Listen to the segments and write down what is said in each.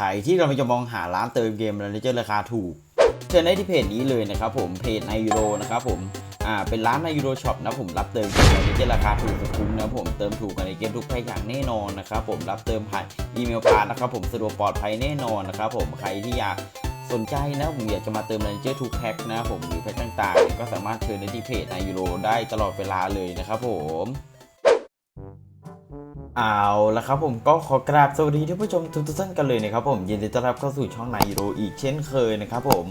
ใครที่เราจะมองหาร้านเติมเกมแล้วจะราคาถูกเชิญได้ที่เพจนี้เลยนะครับผมเพจในยูโรนะครับผมอ่าเป็นร้านในยูโรช็อปนะผมรับเติมเกมในเจราคาถูกสุดคุ้มนะผมเติมถูกกันในเกมทุกแพ็คอย่างแน่นอนนะครับผมรับเติมผ่านอีเมลผ่านนะครับผมสะดวกปลอดภัยแน่นอนนะครับผมใครที่อยากสนใจนะผมอยากจะมาเติมในเจอร์ทุกแพ็คนะผมหรือแพ็คต่างๆ ก็สามารถเชิญได้ที่เพจในยูโรได้ตลอดเวลาเลยนะครับผม เอาละครับผมก็ขอกราบสวัสดีท่านผู้ชมทุกท่านกันเลยนะครับผมยินดีต้อนรับเข้าสู่ช่องนายโรอีกเช่นเคยนะครับผม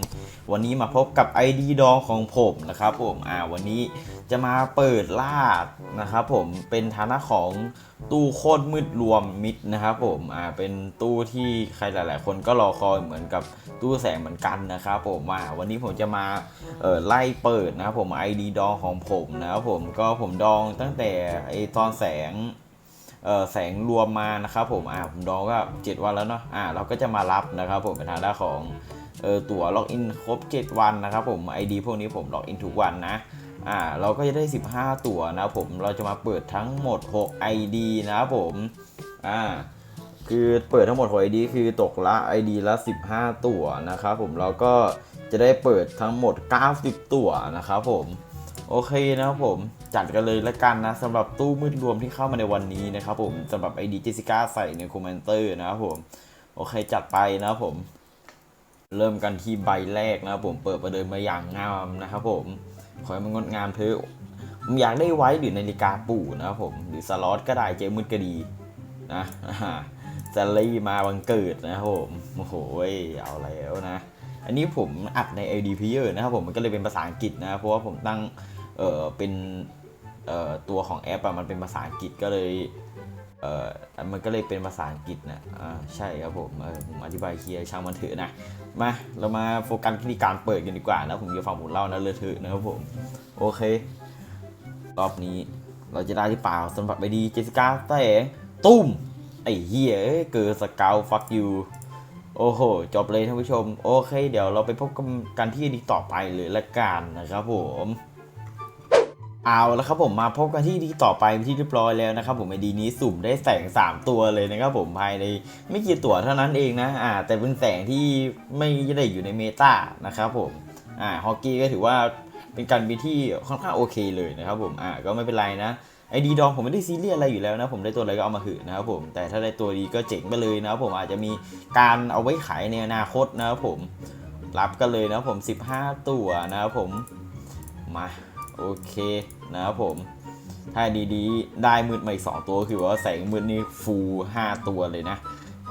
วันนี้มาพบกับ ID ดองของผมนะครับผมอ่าวันนี้จะมาเปิดล่านะครับผมเป็นฐานะของตู้โคตรมืดรวมมิดนะครับผมอ่าเป็นตู้ที่ใครหลาย ๆ คนก็รอคอยเหมือนกับตู้แสงเหมือนกันนะครับผมอ่าวันนี้ผมจะมาเออไล่เปิดนะครับผม ID ดองของผมนะครับผมก็ผมดองตั้งแต่ไอตอนแสง แสงรวมมานะครับผมอ่าผมดองก็ 7 วันแล้วเนาะอ่าเราก็จะมารับนะครับผมเป็นทางด้านของเออตั๋วล็อกอินครบ 7 วันนะครับผม ID พวกนี้ผมล็อกอินทุกวันนะอ่าเราก็จะได้ 15 ตั๋วนะครับผมเราจะมาเปิดทั้งหมด 6 ID นะครับผมอ่าคือเปิดทั้งหมด6 ID คือตกละ ID ละ 15 ตั๋วนะครับผมเราก็จะได้เปิดทั้งหมด 90 ตั๋วนะครับผมโอเคนะครับผม จัดกันเลยละกันนะสำหรับตู้มืดรวมที่เข้ามาในวันนี้นะครับผมสำหรับไอดีเจสิก้าใส่ในคอมเมนเตอร์นะครับผมโอเคจัดไปนะครับผม เริ่มกันที่ใบแรกนะครับผมเปิดประเดิมมาอย่างงามนะครับผมขอให้มันงดงามเถอะผมอยากได้ไว้หรือนาฬิกาปู่นะครับผมหรือสล็อตก็ได้เจมืดก็ดีนะซารี่มาบังเกิดนะครับผมโอ้โหเอาแล้วนะ อันนี้ผมอัดใน AD Player นะครับผมมันก็เลยเป็นภาษาอังกฤษนะเพราะว่าผมตั้งเออเป็น ตัวของแอปอะมันเป็นภาษาอังกฤษก็เลยเออมันก็เลยเป็นภาษาอังกฤษนะอ่าใช่ครับผมผมอธิบายเคลียร์ช่างมันเถอะนะ มา เรามาโฟกัสที่การเปิดกันดีกว่านะ ผมจะฟังผมเล่านะเลอะเทอะนะครับผม โอเค รอบนี้เราจะได้ที่เปล่าสำหรับไอดีเจสิก้าแสงตุ้ม ไอ้เหี้ยเอ้ยเกิดสเกลฟักยูโอ้โห จบเลยท่านผู้ชม โอเค เดี๋ยวเราไปพบกันที่ดีต่อไปเลยละกันนะครับผม เอาแล้วครับผมมาพบกันที่ดีต่อไปที่เรียบร้อยแล้วนะครับผมไอดีนี้สุ่มได้แสง 3 ตัวเลยนะครับผมภายในไม่กี่ตัวเท่านั้นเองนะอ่าแต่เป็นแสงที่ไม่ได้อยู่ในเมตานะครับผมอ่าฮอกกี้ก็ถือว่าเป็นการบินที่ค่อนข้างโอเคเลยนะครับผมอ่าก็ไม่เป็นไรนะไอดีดองผมไม่ได้ซีเรียสอะไรอยู่แล้วนะผมได้ตัวอะไรก็เอามาหือนะครับผมแต่ถ้าได้ตัวดีก็เจ๋งไปเลยนะครับผมอาจจะมีการเอาไว้ขายในอนาคตนะครับผมรับกันเลยนะครับผม 15 ตัวนะครับผมมาโอเค นะครับผม ถ้าดีๆ ได้มืดมาอีกสองตัวคือว่าแสงมืดนี่ฟูล5ตัวเลยนะ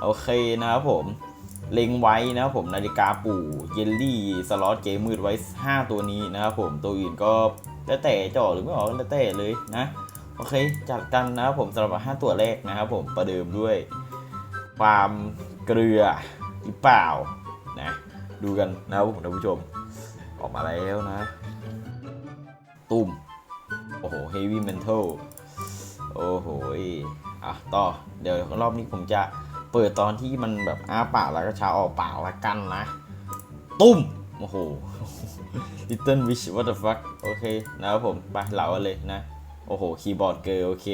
โอเคนะครับผม เล็งไว้นะครับผมนาฬิกาปู่เยลลี่สล็อตเกมมืดไว้ 5 ตัวนี้นะครับผมตัวอื่นก็แล้วแต่จ่อหรือไม่ออกแล้วแต่เลยนะ โอเคจัดกันนะครับผมสำหรับ 5 ตัวแรกนะครับผมประเดิมด้วยความเกลือหรือเปล่านะดูกันนะครับผมท่านผู้ชมออกมาแล้วนะ ตุ้ม โอ้โห heavy mental โอ้โหอะต่อ เดี๋ยวรอบนี้ผมจะเปิดตอนที่มันแบบอ้าปากแล้วก็ชาออกปากละกันนะ ตุ้ม โอ้โห little wish what the fuck โอเคนะครับผม ไปเหลาเลยนะ โอ้โห คีย์บอร์ดเกิร์โอเค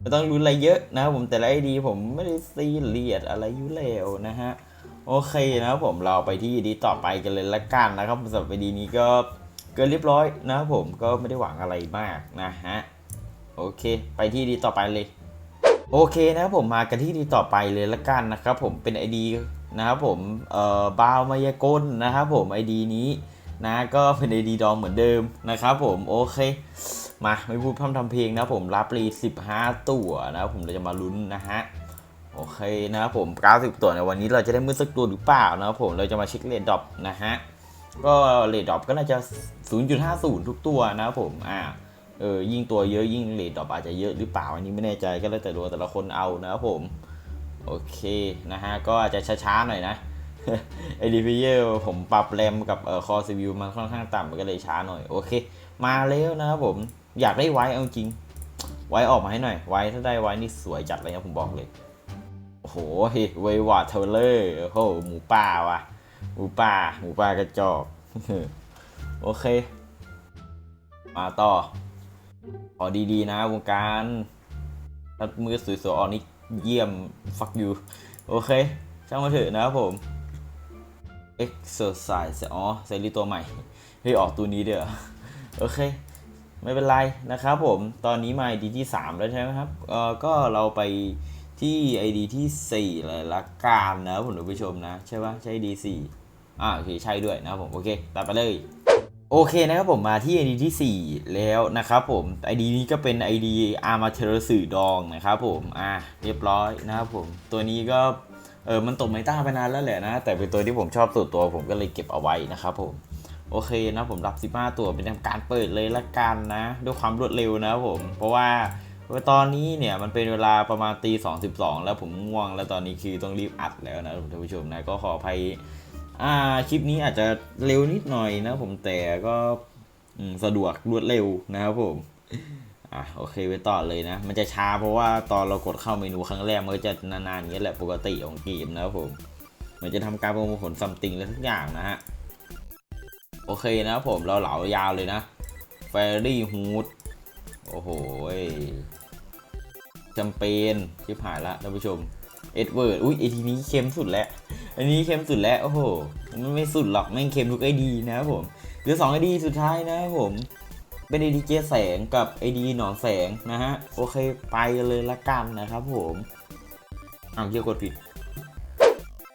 ไม่ต้องรู้อะไรเยอะนะครับผมแต่ละไอดีผมไม่ได้ซีเรียสอะไรอยู่แล้วนะฮะ โอเคนะครับผมเราไปที่ดีต่อไปกันเลยละกันนะครับสำหรับไอดีนี้ก็ เกินเรียบร้อยนะครับผมก็ไม่ได้หวังอะไรมากนะฮะโอเค ไปที่ดีต่อไปเลย โอเคนะครับผมมากันที่ดีต่อไปเลยละกันนะครับผมเป็น ID นะครับผมเอ่อบาวมายากลนะครับผม ID นี้นะก็เป็น ID ดองเหมือนเดิมนะครับผมโอเค มาไม่พูดพร่ำทำเพลงนะผมรับรี15 ตัวนะครับผมเราจะมาลุ้นนะฮะโอเคนะครับผม 90 ตัวในวันนี้เราจะได้มือสักตัวหรือเปล่านะครับผมเราจะมาเช็คเรทดรอปนะฮะ ก็เรทดอปก็น่าจะ 0.50 ทุกตัวนะครับผมอ่าเออยิ่งตัวเยอะยิ่งเลทดอปอาจจะเยอะหรือเปล่าอันนี้ไม่แน่ใจก็แล้วแต่ตัวแต่ละคนเอานะครับผม โอเคนะฮะก็อาจจะช้าๆหน่อยนะไอดีพีเยอร์ผมปรับแรมกับเอ่อคอซีวิวมันค่อนข้างต่ำมันก็เลยช้าหน่อยโอเค มาแล้วนะครับผมอยากได้ไว้เอาจริง ไว้ออกมาให้หน่อย ไว้ถ้าได้ไว้นี่สวยจัดเลยนะผมบอกเลย โอ้โหเววาเทเลอร์โอ้โหหมูป่าว่ะ หมูป่าหมูป่ากระจอกโอเค มาต่อ ขอดีๆนะวงการถ้ามือสวยๆออนี่เยี่ยม fuck you โอเค ช่างมาเถอะนะครับผม exercise อ๋อเซรีตัวใหม่เฮ้ยออกตัวนี้เด้อโอเค ไม่เป็นไรนะครับผม ตอนนี้มา ID ที่ 3 แล้วใช่ไหมครับเออก็เราไป ที่ ID ที่ 4 เลยละกันนะครับผมท่านผู้ชมนะ ใช่ปะใช่ ID 4อ่าโอเคใช่ด้วยนะผมโอเคตัดไปเลยโอเคนะครับผมมาที่ ID ที่ 4 แล้วนะครับผม ID นี้ก็เป็น ID อามาเทอร์สื่อดองนะครับผมอ่าเรียบร้อยนะครับผม ตัวนี้ก็เออมันตกไมต้าไปนานแล้วแหละนะ แต่เป็นตัวที่ผมชอบสุดตัวผมก็เลยเก็บเอาไว้นะครับผมโอเคนะผมรับ 15 ตัวเป็นการเปิดเลยละกันนะ ด้วยความรวดเร็วนะครับผม เพราะว่า ตอนนี้เนี่ยมันเป็นเวลาประมาณตีสองสิบสองแล้วผมง่วง แล้วตอนนี้คือต้องรีบอัดแล้วนะท่านผู้ชมนะก็ขออภัยอ่าคลิปนี้อาจจะเร็วนิดหน่อยนะผมแต่ก็สะดวกรวดเร็วนะครับผมอะโอเคไปต่อเลยนะ มันจะช้าเพราะว่าตอนเรากดเข้าเมนูครั้งแรกมันก็จะนานๆอย่างนี้แหละปกติของเกมนะครับผมมันจะทำการประมวลผลซัมติงและทุกอย่างนะฮะโอเคนะผมเราเหลายาวเลยนะแฟรี่ฮูดโอ้โห จำเป็นชิบหายละท่านผู้ชม เอ็ดเวิร์ด อุ้ยไอทีนี้เค็มสุดแล้ว อันนี้เค็มสุดแล้ว โอ้โห มันไม่สุดหรอกแม่งเค็มทุกไอดีนะครับผม เหลือสองไอดีสุดท้ายนะครับผม เป็นไอดีเจแสงกับไอดีหนอนแสงนะฮะ โอเคไปกันเลยละกันนะครับผมอ้าวเยี่ยกดผิด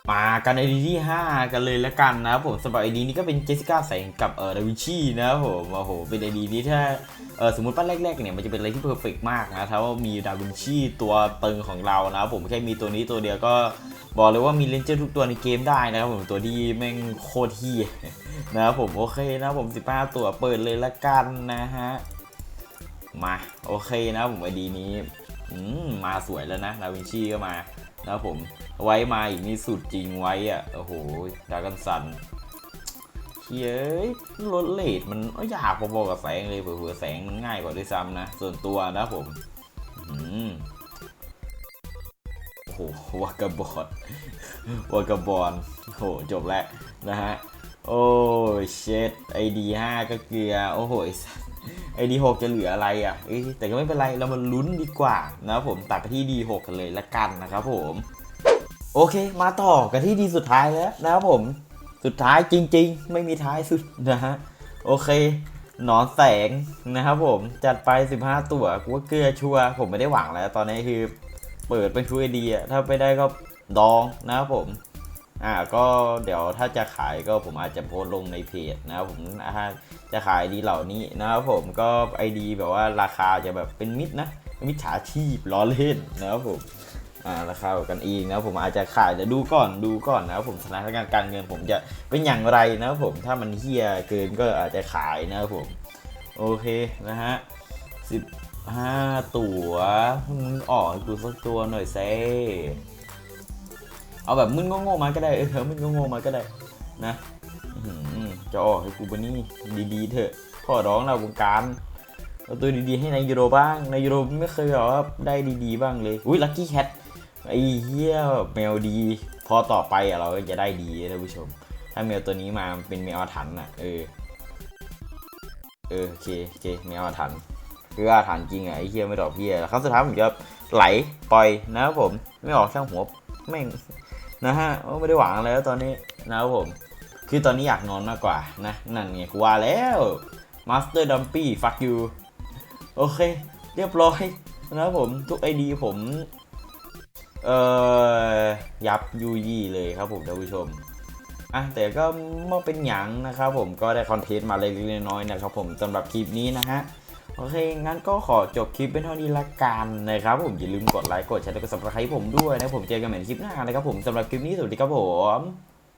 มากันไอดีที่ 5 กันเลยละกันนะครับผมสำหรับไอดีนี้ก็เป็นเจสสิก้าแสงกับเออดาวิชีนะครับผม โอ้โห เป็นไอดีนี้ถ้า เออสมมติปั้นแรกๆเนี่ยมันจะเป็นอะไรที่เพอร์เฟกมากนะถ้าว่ามีดาวินชีตัวตึงของเรานะครับผมแค่มีตัวนี้ตัวเดียวก็บอกเลยว่ามีเลนเจอร์ทุกตัวในเกมได้นะครับผมตัวที่แม่งโคตรที่นะครับผมโอเคนะครับผม 15 ตัวเปิดเลยละกันนะฮะมาโอเคนะครับผมไอดีนี้มมาสวยแล้วนะดาวินชีก็มานะครับผมไว้มาอีกนี่สุดจริงไว้อะโอ้โหดากันสัน เฮ้ยรถเลดมันอยากพอๆกับแสงเลยเผื่อแสงมันง่ายกว่าด้วยซ้ำนะ ส่วนตัวนะผมอืมโอ้โหวากาบอดวากาบอลโอ้โหจบแล้วนะฮะ โอ้เช็ดไอดีห้าก็เกลือ โอ้โหไอดีหกจะเหลืออะไรอะแต่ก็ไม่เป็นไรเรามาลุ้นดีกว่านะผมตัดไปที่ดีหกกันเลยละกันนะครับผม โอเค มาต่อกันที่ดีสุดท้ายแล้วนะครับผม สุดท้ายจริง ๆ ไม่มีท้ายสุดนะฮะ โอเค หนอนแสงนะครับผม จัดไป 15 ตัวกูว่าเกลือชัวผมไม่ได้หวังแล้ว ตอนนี้คือเปิดเป็นชูไอดีอะถ้าไม่ได้ก็ดองนะครับผม อ่าก็เดี๋ยวถ้าจะขายก็ผมอาจจะโพสลงในเพจนะครับผมถ้าจะขายดีเหล่านี้นะครับผมก็ไอดีแบบว่าราคาจะแบบเป็นมิดนะมิจฉาชีพล้อเล่นนะครับผม ราคากันเองนะผมอาจจะขายเดี๋ยวดูก่อนดูก่อนนะผมสถานการณ์การเงินผมจะเป็นอย่างไรนะผมถ้ามันเฮียเกินก็อาจจะขายนะผม โอเคนะฮะสิบห้าตัวมึงออกกูสักตัวหน่อยเซ่เอาแบบมึนโง่ๆมาก็ได้เออมึนโง่ๆมาก็ได้นะจะออกให้กูบนี่ดีๆเถอะขอร้องเราวงการเอาตัวดีๆให้ในยูโรบ้างในยูโรไม่เคยแบบว่าได้ดีๆบ้างเลยอุ้ยลัคกี้แคท ไอ้เหี้ยแมวดี พอต่อไปอะเราก็จะได้ดีท่านผู้ชม ถ้าแมวตัวนี้มาเป็นแมวอาถรรพ์อะเออ เออโอเคโอเคแมวอาถรรพ์คืออาถรรพ์จริงอะไอ้เหี้ยไม่ดอกเหี้ยแล้วครั้งสุดท้ายผมจะไหลปล่อยนะครับผมไม่ออกช่างหัวแม่งนะฮะไม่ได้หวังอะไรแล้วตอนนี้นะครับผม คือตอนนี้อยากนอนมากกว่านะนั่นไงกูว่าแล้วมาสเตอร์ดัมปี้ฟักยูโอเค เรียบร้อยนะครับผมทุกไอดีผม เออยับยุยี่เลยครับผมท่านผู้ชมอะแต่ก็ไม่เป็นหยังนะครับผมก็ได้คอนเทนต์มาเล็กๆน้อยๆนะครับผมสำหรับคลิปนี้นะฮะโอเค งั้นก็ขอจบคลิปเป็นเท่านี้ละกันนะครับผมอย่าลืมกดไลค์กดแชร์และกด subscribe ผมด้วยนะผมเจอกันใหม่ในคลิปหน้านะครับผมสำหรับคลิปนี้สวัสดีครับผม